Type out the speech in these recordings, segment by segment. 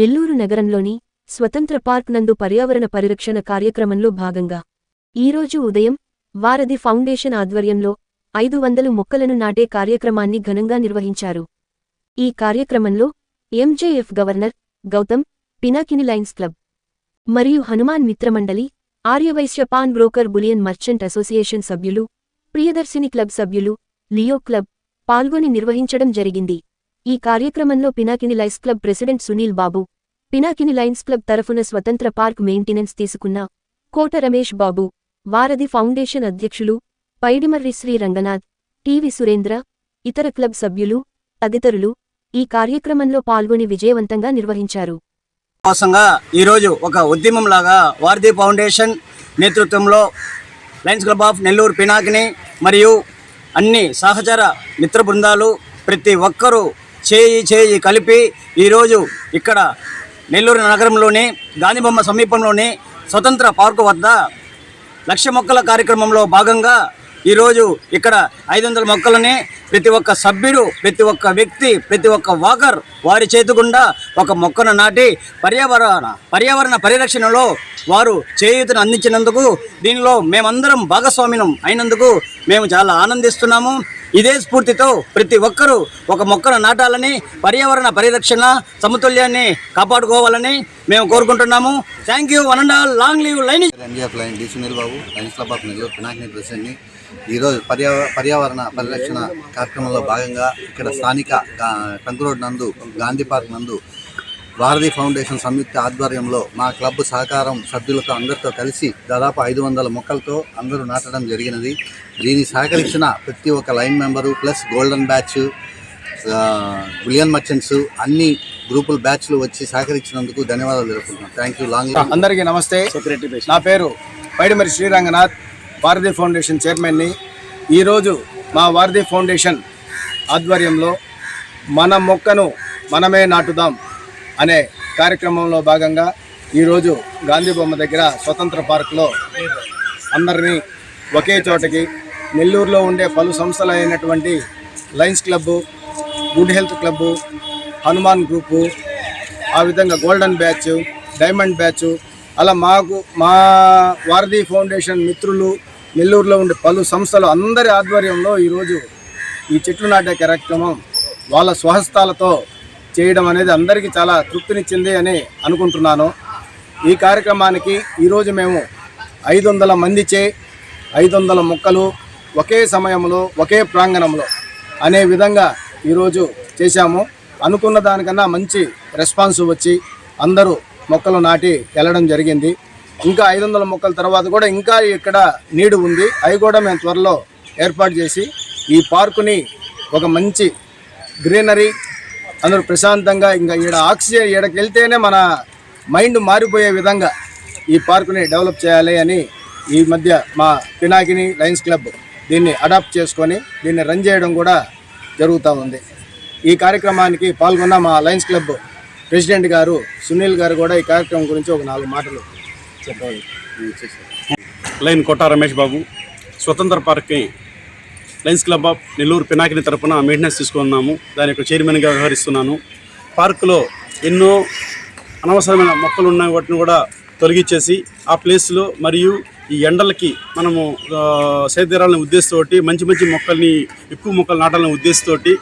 నెల్లూరు నగరంలోని స్వతంత్ర పార్క్ నందు పర్యావరణ పరిరక్షణ కార్యక్రమంలో భాగంగా ఈరోజు ఉదయం వారధి ఫౌండేషన్ ఆధ్వర్యంలో ఐదు వందలు మొక్కలను నాటే కార్యక్రమాన్ని ఘనంగా నిర్వహించారు. ఈ కార్యక్రమంలో MJF governor Gautam Pinakini lions club మరియు Hanuman మిత్రమండలి Aryavysya pawn broker bullion merchant association సభ్యులు ప్రియదర్శిని క్లబ్ సభ్యులు లియో క్లబ్ పాల్గొని నిర్వహించడం జరిగింది. ఈ కార్యక్రమంలో Pinakini lions club president Sunil Babu Pinakini lions club తరఫున స్వతంత్ర పార్క్ మెయింటెనెన్స్ తీసుకున్న కోట రమేష్ బాబు వారధి ఫౌండేషన్ అధ్యక్షులు పైడిమర్రి శ్రీ రంగనాథ్ టివి సురేంద్ర ఇతర క్లబ్ సభ్యులు తదితరులు ఈ కార్యక్రమంలో పాల్గొని విజయవంతంగా నిర్వహించారు. కోసంగా ఈరోజు ఒక ఉద్యమం లాగా వారధి ఫౌండేషన్ నేతృత్వంలో lions club of Nellore Pinakini మరియు అన్ని సహచర మిత్ర బృందాలు ప్రతి ఒక్కరూ చేయి చేయి కలిపి ఈరోజు ఇక్కడ నెల్లూరు నగరంలోని గాంధీబొమ్మ సమీపంలోని స్వతంత్ర పార్కు వద్ద లక్ష మొక్కల కార్యక్రమంలో భాగంగా ఈరోజు ఇక్కడ ఐదు వందల మొక్కలని ప్రతి ఒక్క సభ్యుడు ప్రతి ఒక్క వ్యక్తి ప్రతి ఒక్క వాకర్ వారి చేతి గుండా ఒక మొక్కను నాటి పర్యావరణ పర్యావరణ పరిరక్షణలో వారు చేయూతను అందించినందుకు దీనిలో మేమందరం భాగస్వామ్యం అయినందుకు మేము చాలా ఆనందిస్తున్నాము. ఇదే స్ఫూర్తితో ప్రతి ఒక్కరూ ఒక మొక్కను నాటాలని పర్యావరణ పరిరక్షణ సమతుల్యాన్ని కాపాడుకోవాలని మేము కోరుకుంటున్నాము. Thank you one and all long live lion MGF lion D Sunil Babu lions club of Nellore Pinakini ప్రెసిడెంట్ని ఈరోజు పర్యావ పర్యావరణ పరిరక్షణ కార్యక్రమంలో భాగంగా ఇక్కడ స్థానిక గా- టంక్ రోడ్ నందు గాంధీ పార్క్ నందు భారతీ ఫౌండేషన్ సంయుక్త ఆధ్వర్యంలో మా క్లబ్ సహకారం సభ్యులతో అందరితో కలిసి దాదాపు ఐదు వందల మొక్కలతో అందరూ నాటడం జరిగినది. దీన్ని సహకరించిన ప్రతి ఒక్క lion member plus golden batch bullion merchants అన్ని గ్రూపుల బ్యాచ్లు వచ్చి సహకరించినందుకు ధన్యవాదాలు తెలుపుతున్నాను థ్యాంక్ యూ లాంగ్ అందరికీ నమస్తే. నా పేరు పైడిమరి శ్రీరంగనాథ్ భారతీ ఫౌండేషన్ చైర్మన్ని ఈరోజు మా భారతీ ఫౌండేషన్ ఆధ్వర్యంలో మన మొక్కను మనమే నాటుదాం. అనే కార్యక్రమంలో భాగంగా ఈరోజు గాంధీ బొమ్మ దగ్గర స్వతంత్ర పార్క్లో అందరినీ ఒకే చోటకి నెల్లూరులో ఉండే పలు సంస్థలు అయినటువంటి lions club good health club Hanuman group ఆ విధంగా గోల్డెన్ బ్యాచ్ డైమండ్ బ్యాచ్ అలా మాకు మా వారధి ఫౌండేషన్ మిత్రులు నెల్లూరులో ఉండే పలు సంస్థలు అందరి ఆధ్వర్యంలో ఈరోజు ఈ చెట్లు నాటే కార్యక్రమం వాళ్ళ స్వహస్తాలతో చేయడం అనేది అందరికీ చాలా తృప్తినిచ్చింది అని అనుకుంటున్నాను. ఈ కార్యక్రమానికి ఈరోజు మేము ఐదు వందల మందిచే ఐదు వందల మొక్కలు ఒకే సమయంలో ఒకే ప్రాంగణంలో అనే విధంగా ఈరోజు చేశాము. అనుకున్న దానికన్నా మంచి రెస్పాన్స్ వచ్చి అందరూ మొక్కలు నాటి వెళ్ళడం జరిగింది. ఇంకా ఐదు వందల మొక్కల తర్వాత కూడా ఇంకా ఇక్కడ నీడు ఉంది. అవి కూడా మేము త్వరలో ఏర్పాటు చేసి ఈ పార్కుని ఒక మంచి గ్రీనరీ అందరూ ప్రశాంతంగా ఇంకా ఈడ ఆక్సిజన్ ఈడకి వెళ్తేనే మన మైండ్ మారిపోయే విధంగా ఈ పార్కుని డెవలప్ చేయాలి అని ఈ మధ్య మా పినాకిని లయన్స్ క్లబ్ దీన్ని అడాప్ట్ చేసుకొని దీన్ని రన్ చేయడం కూడా జరుగుతూ ఉంది. ఈ కార్యక్రమానికి పాల్గొన్న మా లయన్స్ క్లబ్ ప్రెసిడెంట్ గారు సునీల్ గారు కూడా ఈ కార్యక్రమం గురించి ఒక నాలుగు మాటలు చెప్పాలి. లైన్ కొట్ట రమేష్ బాబు? స్వతంత్ర పార్క్కి lions club of Nellore Pinakini తరపున మెయింటెనెన్స్ తీసుకున్నాము దాని యొక్క చైర్మన్గా వ్యవహరిస్తున్నాను. పార్కులో ఎన్నో అనవసరమైన మొక్కలు ఉన్న వాటిని కూడా తొలగించేసి ఆ ప్లేస్లో మరియు ఈ ఎండలకి మనము ఆ, సేదీరాలని ఉద్దేశంతోటి మంచి మంచి మొక్కల్ని ఎక్కువ మొక్కలు నాటాలనే ఉద్దేశంతోటి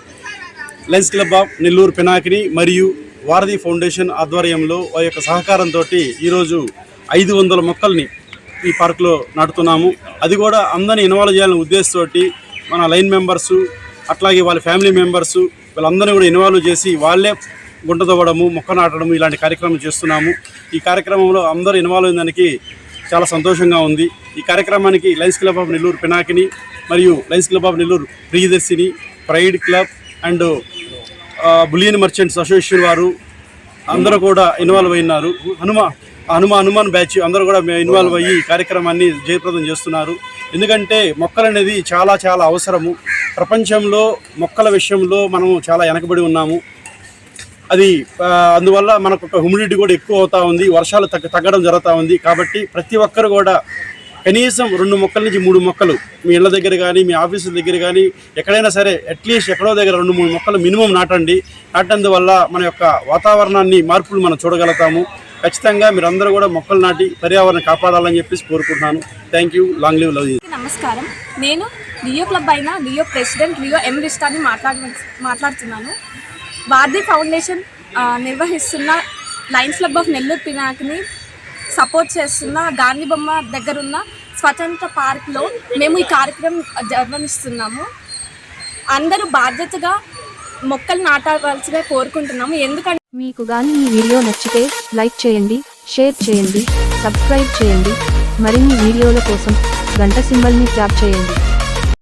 lions club of Nellore Pinakini మరియు వారధి ఫౌండేషన్ ఆధ్వర్యంలో వారి యొక్క సహకారంతో ఈరోజు ఐదు వందల మొక్కల్ని ఈ పార్కులో నాటుతున్నాము. అది కూడా అందరినీ ఇన్వాల్వ్ చేయాలనే ఉద్దేశంతో మన లైన్ మెంబర్సు అట్లాగే వాళ్ళ ఫ్యామిలీ మెంబర్సు వీళ్ళందరినీ కూడా ఇన్వాల్వ్ చేసి వాళ్ళే గుంట తవ్వడము మొక్క నాటడము ఇలాంటి కార్యక్రమం చేస్తున్నాము. ఈ కార్యక్రమంలో అందరూ ఇన్వాల్వ్ అయినందుకు చాలా సంతోషంగా ఉంది. ఈ కార్యక్రమానికి lions club of Nellore Pinakini మరియు lions club of Nellore Priyadarshini pride club and bullion merchants association వారు అందరూ కూడా ఇన్వాల్వ్ అయినారు. హనుమ హనుమాన్ హనుమాన్ బ్యాచ్ అందరూ కూడా ఇన్వాల్వ్ అయ్యి ఈ కార్యక్రమాన్ని జయప్రదం చేస్తున్నారు. ఎందుకంటే మొక్కలు అనేది చాలా చాలా అవసరము. ప్రపంచంలో మొక్కల విషయంలో మనము చాలా వెనకబడి ఉన్నాము. అది అందువల్ల మనకు ఒక హ్యూమిడిటీ కూడా ఎక్కువ అవుతా ఉంది. వర్షాలు తగ్గ తగ్గడం జరుగుతూ ఉంది. కాబట్టి ప్రతి ఒక్కరు కూడా కనీసం రెండు మొక్కల నుంచి మూడు మొక్కలు మీ ఇళ్ళ దగ్గర కానీ మీ ఆఫీసుల దగ్గర కానీ ఎక్కడైనా సరే అట్లీస్ట్ ఎక్కడో దగ్గర రెండు మూడు మొక్కలు మినిమం నాటండి. నాటినందువల్ల మన యొక్క వాతావరణాన్ని మార్పులు మనం చూడగలుగుతాము. ఖచ్చితంగా మీరందరూ కూడా మొక్కలు నాటి పర్యావరణం కాపాడాలని చెప్పేసి కోరుకుంటున్నాను. Thank you long live love నమస్కారం. నేను లియో క్లబ్ అయిన లియో ప్రెసిడెంట్ లియో ఎం రిష్టాని మాట్లాడ మాట్లాడుతున్నాను. భారతీ ఫౌండేషన్ నిర్వహిస్తున్న lions club of Nellore Pinakini support చేస్తున్న గాంధీ బొమ్మ దగ్గరున్న స్వతంత్ర పార్క్లో మేము ఈ కార్యక్రమం నిర్వహిస్తున్నాము అందరూ బాధ్యతగా మొక్కలు నాటవలసిగా కోరుకుంటున్నాము. ఎందుకంటే మీకు గాని ఈ వీడియో నచ్చితే లైక్ చేయండి షేర్ చేయండి సబ్స్క్రైబ్ చేయండి. మరిన్ని వీడియోల కోసం గంట సింబల్ని ట్యాప్ చేయండి.